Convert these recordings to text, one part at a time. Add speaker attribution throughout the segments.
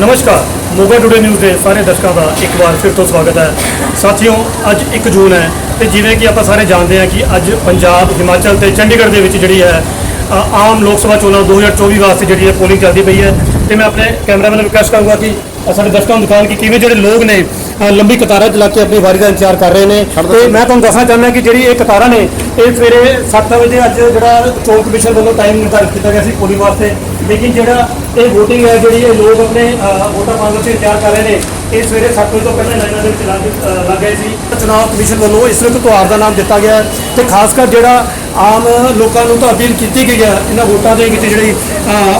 Speaker 1: ਨਮਸਕਾਰ। Moga today news ਦੇ ਸਾਰੇ ਦਰਸ਼ਕਾਂ ਦਾ ਇੱਕ ਵਾਰ ਫਿਰ ਤੋਂ ਸਵਾਗਤ ਹੈ। ਸਾਥੀਓ ਅੱਜ 1 ਜੂਨ ਹੈ ਤੇ ਜਿਵੇਂ ਕਿ ਆਪਾਂ ਸਾਰੇ ਜਾਣਦੇ ਹਾਂ ਕਿ ਅੱਜ ਪੰਜਾਬ ਹਿਮਾਚਲ ਤੇ ਚੰਡੀਗੜ੍ਹ ਦੇ ਵਿੱਚ ਜਿਹੜੀ ਹੈ ਆਮ ਲੋਕ ਸਭਾ ਚੋਣਾਂ 2024 ਵਾਸਤੇ ਜਿਹੜੀ ਹੈ ਪੋਲਿੰਗ ਚੱਲਦੀ ਪਈ ਹੈ। ਤੇ ਮੈਂ ਆਪਣੇ ਕੈਮਰਾਮੈਨ ਨੂੰ ਰਿਕਵੈਸਟ ਕਰਾਂਗਾ ਕਿ ਸਾਡੇ ਦਰਸ਼ਕਾਂ ਨੂੰ ਦਿਖਾਉਣ ਕਿ ਕਿਵੇਂ ਜਿਹੜੇ ਲੋਕ ਨੇ ਲੰਬੀ ਕਤਾਰਾਂ 'ਚ ਲੱਗ ਕੇ ਆਪਣੀ ਵਾਰੀ ਦਾ ਇੰਤਜ਼ਾਰ ਕਰ ਰਹੇ ਨੇ। ਤੇ ਮੈਂ ਤੁਹਾਨੂੰ ਦੱਸਣਾ ਚਾਹੁੰਦਾ ਕਿ ਜਿਹੜੀ ਇਹ ਕਤਾਰਾਂ ਨੇ ਇਹ ਸਵੇਰੇ 7 ਵਜੇ ਅੱਜ ਜਿਹੜਾ ਚੋਣ ਕਮਿਸ਼ਨ ਵੱਲੋਂ ਟਾਈਮ ਨਿਰਧਾਰਿਤ ਕੀਤਾ ਗਿਆ ਸੀ ਪੋਲਿੰਗ ਵਾਸਤੇ। ਲੇਕਿਨ ਜਿਹੜਾ ਇਹ VOTING ਹੈ ਜਿਹੜੀ ਇਹ ਲੋਕ ਆਪਣੇ ਵੋਟਾਂ ਪਾਉਣ ਵਾਸਤੇ ਤਿਆਰ ਕਰ ਰਹੇ ਨੇ, ਇਹ ਸਵੇਰੇ 7 ਵਜੇ ਤੋਂ ਪਹਿਲਾਂ ਲਾਈਨਾਂ ਦੇ ਵਿੱਚ ਲੱਗ ਲੱਗ ਗਏ ਸੀ। ਚੁਣਾਵ ਕਮਿਸ਼ਨ ਵੱਲੋਂ ਇਸ ਨੂੰ ਤਿਉਹਾਰ ਦਾ ਨਾਮ ਦਿੱਤਾ ਗਿਆ ਹੈ ਤੇ ਖਾਸ ਕਰ ਜਿਹੜਾ ਆਮ ਲੋਕਾਂ ਨੂੰ ਤਾਂ ਅਪੀਲ ਕੀਤੀ ਗਈ ਹੈ, ਇਹਨਾਂ ਵੋਟਾਂ ਦੇ ਵਿੱਚ ਜਿਹੜੀ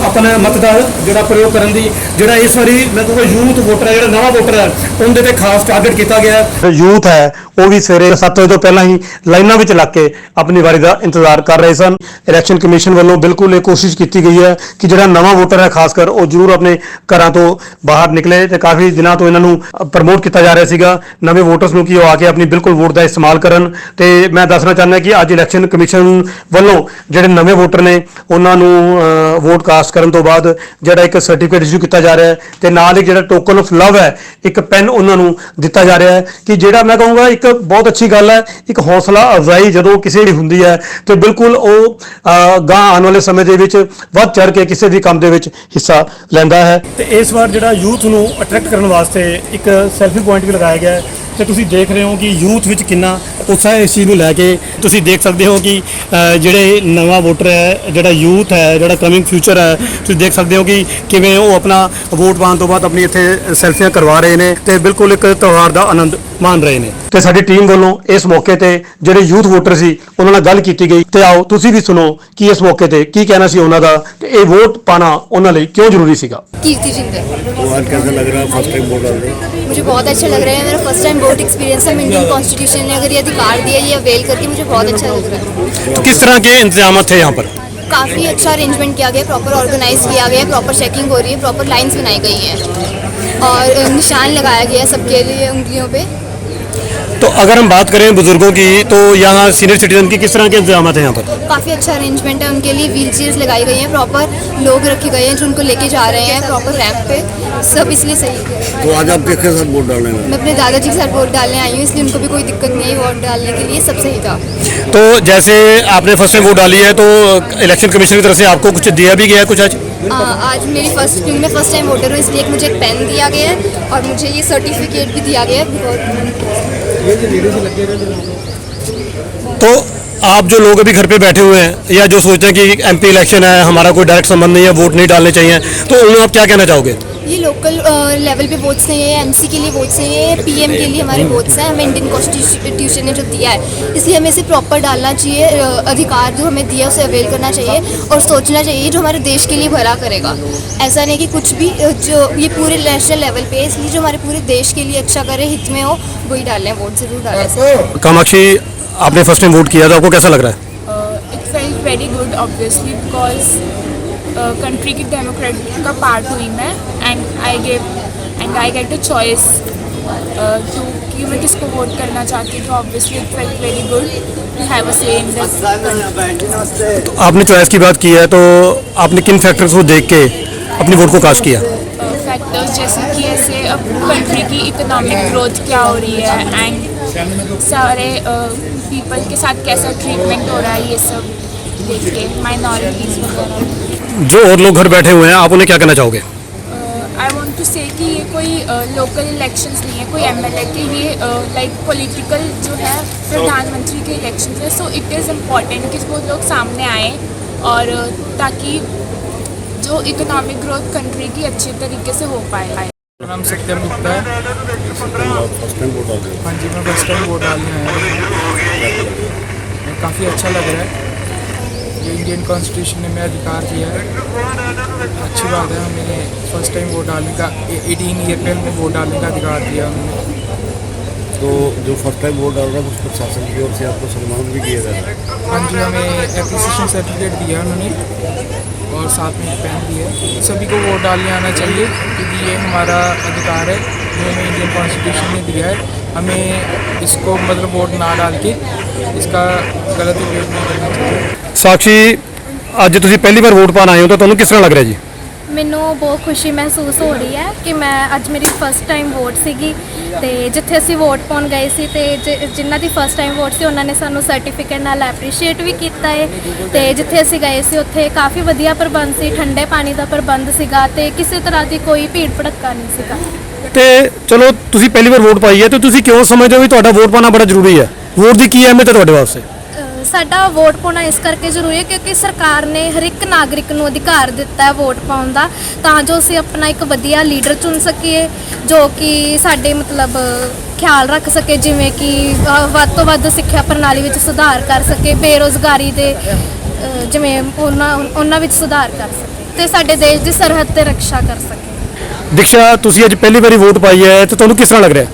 Speaker 1: ਆਪਣਾ ਮਤਦਾਰ ਜਿਹੜਾ ਪ੍ਰਯੋਗ ਕਰਨ ਦੀ, ਜਿਹੜਾ ਇਸ ਵਾਰੀ ਮੈਂ ਕਹੂੰਗਾ ਯੂਥ ਵੋਟਰ ਹੈ ਜਿਹੜਾ ਨਵਾਂ ਵੋਟਰ ਹੈ ਉਹਦੇ ਤੇ ਖਾਸ ਟਾਰਗੇਟ ਕੀਤਾ ਗਿਆ ਹੈ।
Speaker 2: ਯੂਥ ਹੈ, ਉਹ ਵੀ ਸਵੇਰੇ 7 ਵਜੇ ਤੋਂ ਪਹਿਲਾਂ ਹੀ ਲਾਈਨਾਂ ਵਿੱਚ ਲੱਗ ਕੇ ਆਪਣੀ ਵਾਰੀ ਦਾ ਇੰਤਜ਼ਾਰ ਕਰ ਰਹੇ ਸਨ। ਇਲੈਕਸ਼ਨ ਕਮਿਸ਼ਨ ਵੱਲੋਂ ਬਿਲਕੁਲ ਇਹ ਕੋਸ਼ਿਸ਼ ਕੀਤੀ ਗਈ ਹੈ ਕਿ ਜਿਹੜਾ ਨਵਾਂ ਵੋਟਰ ਹੈ ਖਾਸ ਕਰ ਉਹ ਜ਼ਰੂਰ ਆਪਣੇ ਘਰਾਂ ਤੋਂ ਬਾਹਰ ਨਿਕਲੇ ਤੇ ਕਾਫੀ ਦਿਨਾਂ ਤੋਂ ਇਹਨਾਂ ਨੂੰ ਪ੍ਰਮੋਟ ਕੀਤਾ ਜਾ ਰਿਹਾ ਸੀਗਾ। ਨਵੇਂ ਵੋਟਰਸ ਨੂੰ ਕਿ ਉਹ ਆ ਕੇ ਆਪਣੀ ਬਿਲਕੁਲ ਵੋਟ ਦਾ ਇਸਤੇਮਾਲ ਕਰਨ। ਤੇ ਮੈਂ ਦੱਸਣਾ ਚਾਹੁੰਦਾ ਕਿ ਅੱਜ ਇਲੈਕਸ਼ਨ ਕਮਿਸ਼ਨ ਵੱਲੋਂ ਜਿਹੜੇ ਨਵੇਂ ਵੋਟਰ ਨੇ, ਉਹਨਾਂ ਨੂੰ ਅ, ਕਰਨ ਤੋਂ ਬਾਅਦ ਜਿਹੜਾ ਇੱਕ ਸਰਟੀਫਿਕੇਟ ਇਸ਼ੂ ਕੀਤਾ ਜਾ ਰਿਹਾ ਹੈ ਤੇ ਨਾਲ ਇੱਕ ਜਿਹੜਾ ਟੋਕਨ ਆਫ ਲਵ ਹੈ ਇੱਕ ਪੈਨ ਉਹਨਾਂ ਨੂੰ ਦਿੱਤਾ ਜਾ ਰਿਹਾ ਹੈ ਕਿ ਜਿਹੜਾ ਮੈਂ ਕਹੂੰਗਾ ਇੱਕ ਬਹੁਤ ਅੱਛੀ ਗੱਲ ਹੈ ਇੱਕ ਹੌਸਲਾ ਅਫਜ਼ਾਈ ਜਦੋਂ ਕਿਸੇ ਦੀ ਹੁੰਦੀ ਹੈ ਤੇ ਬਿਲਕੁਲ ਉਹ ਅ, ਗਾਂ ਆਉਣ ਵਾਲੇ ਸਮੇਂ ਦੇ ਵਿੱਚ ਵੱਧ ਚੜ ਕੇ ਕਿਸੇ ਵੀ ਕੰਮ ਦੇ ਵਿੱਚ ਹਿੱਸਾ ਲੈਂਦਾ ਹੈ।
Speaker 1: ਤੇ ਇਸ ਵਾਰ ਜਿਹੜਾ ਯੂਥ ਨੂੰ ਅਟਰੈਕਟ ਕਰਨ ਵਾਸਤੇ ਇੱਕ ਸੈਲਫੀ ਪੁਆਇੰਟ ਵੀ ਲਗਾਇਆ ਗਿਆ ਹੈ। ਤੇ ਤੁਸੀਂ ਦੇਖ ਰਹੇ ਹੋ ਕਿ ਯੂਥ ਵਿੱਚ ਕਿੰਨਾ ਉਤਸ਼ਾਹ ਹੈ ਇਸ ਚੀਜ਼ ਨੂੰ ਲੈ ਕੇ ਤੁਸੀਂ ਦੇਖ ਸਕਦੇ ਹੋ ਕਿ ਜਿਹੜੇ ਨਵਾਂ ਵੋਟਰ ਹੈ, ਜਿਹੜਾ ਯੂਥ ਹੈ, ਜਿਹੜਾ ਕਮਿੰਗ ਫਿਊਚਰ ਹੈ, ਤੁਸੀਂ ਦੇਖ ਸਕਦੇ ਹੋ ਕਿ ਕਿਵੇਂ ਉਹ ਆਪਣਾ ਵੋਟ ਪਾਉਣ ਤੋਂ ਬਾਅਦ ਆਪਣੀ ਇੱਥੇ ਸੈਲਫੀਆਂ ਕਰਵਾ ਰਹੇ ਨੇ ਤੇ ਬਿਲਕੁਲ ਇੱਕ ਤਿਉਹਾਰ ਦਾ ਆਨੰਦ ਮਾਣ ਰਹੇ ਨੇ
Speaker 2: ਤੇ ਸਾਡੀ ਟੀਮ ਵੱਲੋਂ ਇਸ ਮੌਕੇ ਤੇ ਜਿਹੜੇ ਯੂਥ ਵੋਟਰ ਸੀ ਉਹਨਾਂ ਨਾਲ ਗੱਲ ਕੀਤੀ ਗਈ ਤੇ ਆਓ ਤੁਸੀਂ ਵੀ ਸੁਣੋ ਕਿ ਇਸ ਮੌਕੇ ਤੇ ਕੀ ਕਹਿਣਾ ਸੀ ਉਹਨਾਂ ਦਾ ਤੇ ਇਹ ਵੋਟ ਪਾਣਾ ਉਹਨਾਂ ਲਈ ਕਿਉਂ ਜ਼ਰੂਰੀ ਸੀਗਾ
Speaker 3: कीर्ति जिंदल
Speaker 4: तो आज कैसा लग रहा है फर्स्ट टाइम वोट डालने
Speaker 3: मुझे बहुत अच्छा लग रहा है मेरा फर्स्ट टाइम वोट एक्सपीरियंस है इंडियन कॉन्स्टिट्यूशन ने अगर ये अधिकार दिया ये अवेल करके मुझे बहुत अच्छा लग रहा है
Speaker 1: तो किस तरह के इंतजाम थे यहाँ पर
Speaker 3: काफ़ी अच्छा अरेंजमेंट किया गया प्रॉपर ऑर्गेनाइज किया गया प्रॉपर चेकिंग हो रही है प्रॉपर लाइंस बनाई गई हैं और अ, निशान लगाया गया है सबके लिए उंगलियों पे
Speaker 1: तो अगर हम बात करें बुज़ुर्गों की तो यहाँ सीनियर सिटीजन की किस तरह के इंतज़ाम है यहाँ पर?
Speaker 3: काफ़ी अच्छा अरेंजमेंट है उनके लिए व्हील चेयर्स लगाई गई हैं प्रॉपर लोग रखे गए हैं जो उनको लेके जा रहे हैं प्रॉपर रैंप पे सब इसलिए सही है।
Speaker 4: तो आज आप किसके साथ वोट डालने मैं
Speaker 3: अपने दादाजी के साथ वोट डालने आई हूँ इसलिए उनको भी कोई दिक्कत नहीं वोट डालने के लिए सब सही था।
Speaker 1: तो जैसे आपने फ़र्स्ट टाइम वोट डाली है तो इलेक्शन कमीशन की तरफ़ से आपको कुछ दिया भी गया है कुछ आज?
Speaker 3: आ, आज मेरी फ़र्स्ट क्योंकि मैं फ़र्स्ट टाइम वोटर हूँ इसलिए मुझे एक पेन दिया गया है और मुझे ये सर्टिफिकेट भी दिया गया है।
Speaker 1: तो आप जो लोग अभी घर पे बैठे हुए हैं या जो सोचते हैं कि एमपी इलेक्शन है हमारा कोई डायरेक्ट संबंध नहीं है वोट नहीं डालने चाहिए तो उन्हें आप क्या कहना चाहोगे?
Speaker 3: ये लोकल लेवल पे वोट्स नहीं है एमसी के लिए वोट्स नहीं है पीएम के लिए हमारे वोट्स हैं हमें इंडियन कॉन्स्टिट्यूशन ने जो दिया है। इसलिए हमें इसे प्रॉपर डालना चाहिए अधिकार जो हमें दिया है उसे अवेल करना चाहिए और सोचना चाहिए जो हमारे देश के लिए भला करेगा। ऐसा नहीं कि कुछ भी जो ये पूरे नेशनल लेवल पे है इसलिए जो हमारे पूरे देश के लिए अच्छा करे हित में हो वही डालें वोट ज़रूर डालें
Speaker 1: कामाक्षी आपने फ़र्स्ट टाइम वोट किया था आपको कैसा लग रहा है?
Speaker 5: Felt very good obviously because country की डेमोक्रेट का पार्ट हुई मैं and I gave and I get a choice to कि मैं किसको वोट करना चाहती हूँ obviously it felt very good to have a say in
Speaker 1: तो आपने चॉइस की बात की है तो आपने किन फैक्टर्स को देख के अपने वोट को कास्ट किया?
Speaker 5: फैक्टर्स जैसे कि ऐसे अब कंट्री की इकोनॉमिक ग्रोथ क्या हो रही है एंड सारे पीपल के साथ कैसा ट्रीटमेंट हो रहा है ये सब देख के माइनॉरिटीज़ वगैरह।
Speaker 1: जो और लोग घर बैठे हुए हैं आप उन्हें क्या कहना चाहोगे?
Speaker 5: आई वॉन्ट टू से कि ये कोई लोकल इलेक्शन नहीं है कोई एम एल ए के ये लाइक uh, पॉलिटिकल जो है प्रधानमंत्री के इलेक्शन है सो इट इज़ इंपॉर्टेंट कि वो लोग सामने आए और uh, ताकि जो इकोनॉमिक ग्रोथ कंट्री की अच्छे तरीके से हो पाए।
Speaker 6: नाम सत्यम गुप्ता है। हाँ जी मैं फ़र्स्ट टाइम वोट डालने आया हूँ काफ़ी अच्छा लग रहा है। जो इंडियन कॉन्स्टिट्यूशन ने हमें अधिकार दिया है। अच्छी बात है हमें फ़र्स्ट टाइम वोट डालने का एटीन ईयर पे हमें वोट डालने का अधिकार दिया उन्होंने
Speaker 4: तो जो फ़र्स्ट टाइम वोट डाल रहा है उस पर शासन की ओर से आपको सम्मान भी किया जा रहा है?
Speaker 6: हाँ जी हमें एप्रिसिएशन सर्टिफिकेट दिया उन्होंने और साथ में पेन दिया सभी को वोट डालने आना चाहिए क्योंकि ये हमारा अधिकार है। जो हमें इंडियन कॉन्स्टिट्यूशन ने दिया है हमें इसको मतलब वोट ना डाल के इसका गलत उपयोग नहीं करना चाहिए
Speaker 1: ਸਾਕਸ਼ੀ ਅੱਜ ਤੁਸੀਂ ਪਹਿਲੀ ਵਾਰ ਵੋਟ ਪਾਣ ਆਏ ਹੋ ਤਾਂ ਤੁਹਾਨੂੰ ਕਿਸ ਤਰ੍ਹਾਂ ਲੱਗ ਰਿਹਾ ਜੀ
Speaker 7: ਮੈਨੂੰ ਬਹੁਤ ਖੁਸ਼ੀ ਮਹਿਸੂਸ ਹੋ ਰਹੀ ਹੈ ਕਿ ਮੈਂ ਅੱਜ ਮੇਰੀ ਫਸਟ ਟਾਈਮ ਵੋਟ ਸੀਗੀ ਤੇ ਜਿੱਥੇ ਅਸੀਂ ਵੋਟ ਪਾਉਣ ਗਏ ਸੀ ਤੇ ਜਿ- ਜਿਨ੍ਹਾਂ ਦੀ ਫਸਟ ਟਾਈਮ ਵੋਟ ਸੀ, ਉਹਨਾਂ ਨੇ ਸਾਨੂੰ ਸਰਟੀਫਿਕੇਟ ਨਾਲ ਐਪਰੀਸ਼ੀਏਟ ਵੀ ਕੀਤਾ ਹੈ ਤੇ ਜਿੱਥੇ ਅਸੀਂ ਗਏ ਸੀ, ਉੱਥੇ ਕਾਫੀ ਵਧੀਆ ਪ੍ਰਬੰਧ ਸੀ, ਠੰਡੇ ਪਾਣੀ ਦਾ ਪ੍ਰਬੰਧ ਸੀਗਾ ਤੇ ਕਿਸੇ ਤਰ੍ਹਾਂ ਦੀ ਕੋਈ ਭੀੜ ਭੜੱਕਾ ਨਹੀਂ ਸੀਗਾ।
Speaker 1: ਤੇ ਚਲੋ, ਤੁਸੀਂ ਪਹਿਲੀ ਵਾਰ ਵੋਟ ਪਾਈ ਹੈ, ਤੇ ਤੁਸੀਂ ਕਿਉਂ ਸਮਝਦੇ ਹੋ ਵੀ ਤੁਹਾਡਾ ਵੋਟ ਪਾਣਾ ਬੜਾ ਜ਼ਰੂਰੀ ਹੈ? ਵੋਟ ਦੀ ਕੀ ਅਹਿਮੀਅਤ ਹੈ ਤੁਹਾਡੇ ਵਾਸਤੇ?
Speaker 7: ਸਾਡਾ ਵੋਟ ਪਾਉਣਾ ਇਸ ਕਰਕੇ ਜ਼ਰੂਰੀ ਹੈ ਕਿਉਂਕਿ ਸਰਕਾਰ ਨੇ ਹਰ ਇੱਕ ਨਾਗਰਿਕ ਨੂੰ ਅਧਿਕਾਰ ਦਿੱਤਾ ਹੈ ਵੋਟ ਪਾਉਣ ਦਾ ਤਾਂ ਜੋ ਅਸੀਂ ਆਪਣਾ ਇੱਕ ਵਧੀਆ ਲੀਡਰ ਚੁਣ ਸਕੀਏ ਜੋ ਕਿ ਸਾਡੇ ਮਤਲਬ ਖਿਆਲ ਰੱਖ ਸਕੇ ਜਿਵੇਂ ਕਿ ਅ, ਵੱਧ ਤੋਂ ਵੱਧ ਸਿੱਖਿਆ ਪ੍ਰਣਾਲੀ ਵਿੱਚ ਸੁਧਾਰ ਕਰ ਸਕੇ ਬੇਰੋਜ਼ਗਾਰੀ ਦੇ ਜਿਵੇਂ ਉਹਨਾਂ ਉਹਨਾਂ ਵਿੱਚ ਸੁਧਾਰ ਕਰ ਸਕੇ ਤੇ ਸਾਡੇ ਦੇਸ਼ ਦੀ ਸਰਹੱਦ ਤੇ ਰੱਖਿਆ ਕਰ ਸਕੇ।
Speaker 1: ਦਿਕਸ਼ਾ ਤੁਸੀਂ ਅੱਜ ਪਹਿਲੀ ਵਾਰੀ ਵੋਟ ਪਾਈ ਹੈ ਤੇ ਤੁਹਾਨੂੰ ਕਿਸ ਤਰ੍ਹਾਂ ਲੱਗ ਰਿਹਾ?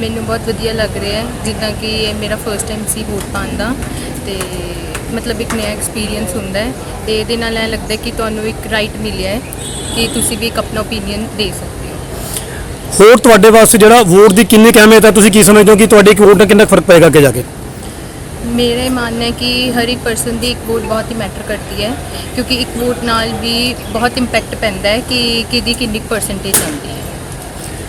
Speaker 8: ਮੈਨੂੰ ਬਹੁਤ ਵਧੀਆ ਲੱਗ ਰਿਹਾ ਹੈ ਜਿੱਦਾਂ ਕਿ ਇਹ ਮੇਰਾ ਫਰਸਟ ਟਾਈਮ ਸੀ ਵੋਟ ਪਾਉਣ ਦਾ ਤੇ ਮਤਲਬ ਇੱਕ ਨਵਾਂ ਐਕਸਪੀਰੀਅੰਸ ਹੁੰਦਾ ਹੈ। ਤੇ ਇਹਦੇ ਨਾਲ ਐਂ ਲੱਗਦਾ ਕਿ ਤੁਹਾਨੂੰ ਇੱਕ ਰਾਈਟ ਮਿਲਿਆ ਹੈ ਕਿ ਤੁਸੀਂ ਵੀ ਇੱਕ ਆਪਣਾ ਓਪੀਨੀਅਨ ਦੇ ਸਕਦੇ ਹੋ।
Speaker 1: ਹੋਰ ਤੁਹਾਡੇ ਵਾਸਤੇ ਜਿਹੜਾ ਵੋਟ ਦੀ ਕਿੰਨੀ ਕੁ ਅਹਿਮੀਅਤ ਹੈ ਤੁਸੀਂ ਕੀ ਸਮਝਦੇ ਹੋ ਕਿ ਤੁਹਾਡੀ ਇੱਕ ਵੋਟ ਨਾਲ ਕਿੰਨਾ ਕੁ ਫ਼ਰਕ ਪਏਗਾ ਅੱਗੇ ਜਾ ਕੇ?
Speaker 8: ਮੇਰਾ ਇਹ ਮਾਨਣਾ ਹੈ ਕਿ ਹਰ ਇੱਕ ਪਰਸਨ ਦੀ ਇੱਕ ਵੋਟ ਬਹੁਤ ਹੀ ਮੈਟਰ ਕਰਦੀ ਹੈ ਕਿਉਂਕਿ ਇੱਕ ਵੋਟ ਨਾਲ ਵੀ ਬਹੁਤ ਇੰਪੈਕਟ ਪੈਂਦਾ ਹੈ ਕਿ ਕਿਹਦੀ ਕਿੰਨੀ ਪਰਸੈਂਟੇਜ ਆਉਂਦੀ ਹੈ।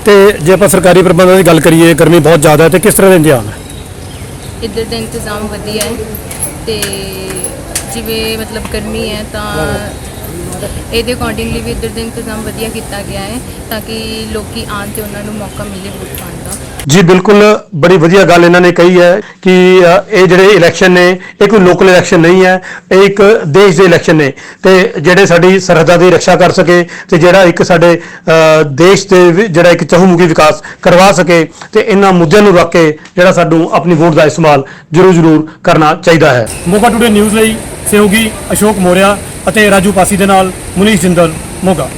Speaker 1: ਤੇ ਜੇ ਆਪਾਂ ਸਰਕਾਰੀ ਪ੍ਰਬੰਧਾਂ ਦੀ ਗੱਲ ਕਰੀਏ, ਗਰਮੀ ਬਹੁਤ ਜ਼ਿਆਦਾ ਹੈ ਤੇ ਕਿਸ ਤਰ੍ਹਾਂ ਦੇ ਇੰਤਜ਼ਾਮ ਹੈ?
Speaker 8: ਇੱਧਰ ਦਾ ਇੰਤਜ਼ਾਮ ਵਧੀਆ ਹੈ ਤੇ ਜਿਵੇਂ ਮਤਲਬ ਗਰਮੀ ਹੈ ਤਾਂ ਇਹਦੇ ਅਕੋਰਡਿੰਗਲੀ ਵੀ ਇੱਧਰ ਦਾ ਇੰਤਜ਼ਾਮ ਵਧੀਆ ਕੀਤਾ ਗਿਆ ਹੈ ਤਾਂ ਕਿ ਲੋਕੀ ਆਉਣ ਤੇ ਉਹਨਾਂ ਨੂੰ ਮੌਕਾ ਮਿਲੇ ਵੋਟ ਪਾਉਣ ਦਾ।
Speaker 2: ਜੀ, ਬਿਲਕੁਲ ਬੜੀ ਵਧੀਆ ਗੱਲ ਇਹਨਾਂ ਨੇ ਕਹੀ ਹੈ ਕਿ ਇਹ ਜਿਹੜੇ ਇਲੈਕਸ਼ਨ ਨੇ, ਇਹ ਕੋਈ ਲੋਕਲ ਇਲੈਕਸ਼ਨ ਨਹੀਂ ਹੈ, ਇਹ ਇੱਕ ਦੇਸ਼ ਦੇ ਇਲੈਕਸ਼ਨ ਨੇ। ਤੇ ਜਿਹੜੇ ਸਾਡੀ ਸਰਹੱਦਾਂ ਦੀ ਰੱਖਿਆ ਕਰ ਸਕੇ ਤੇ ਜਿਹੜਾ ਇੱਕ ਸਾਡੇ ਦੇਸ਼ ਦੇ ਵਿ- ਜਿਹੜਾ ਇੱਕ ਚਹੁੰਮੁਖੀ ਵਿਕਾਸ ਕਰਵਾ ਸਕੇ ਤੇ ਇਹਨਾਂ ਮੁੱਦਿਆਂ ਨੂੰ ਰੱਖ ਕੇ ਜਿਹੜਾ ਸਾਨੂੰ ਆਪਣੀ ਵੋਟ ਦਾ ਇਸਤੇਮਾਲ ਜ਼ਰੂਰ ਜ਼ਰੂਰ ਕਰਨਾ ਚਾਹੀਦਾ ਹੈ।
Speaker 1: ਮੋਗਾ ਟੂਡੇ ਨਿਊਜ਼ ਲਈ ਸਹਿਯੋਗੀ ਅਸ਼ੋਕ ਮੋਰਿਆ ਅਤੇ ਰਾਜੂ ਪਾਸੀ ਦੇ ਨਾਲ ਮੁਨੀਸ਼ ਜਿੰਦਲ, ਮੋਗਾ।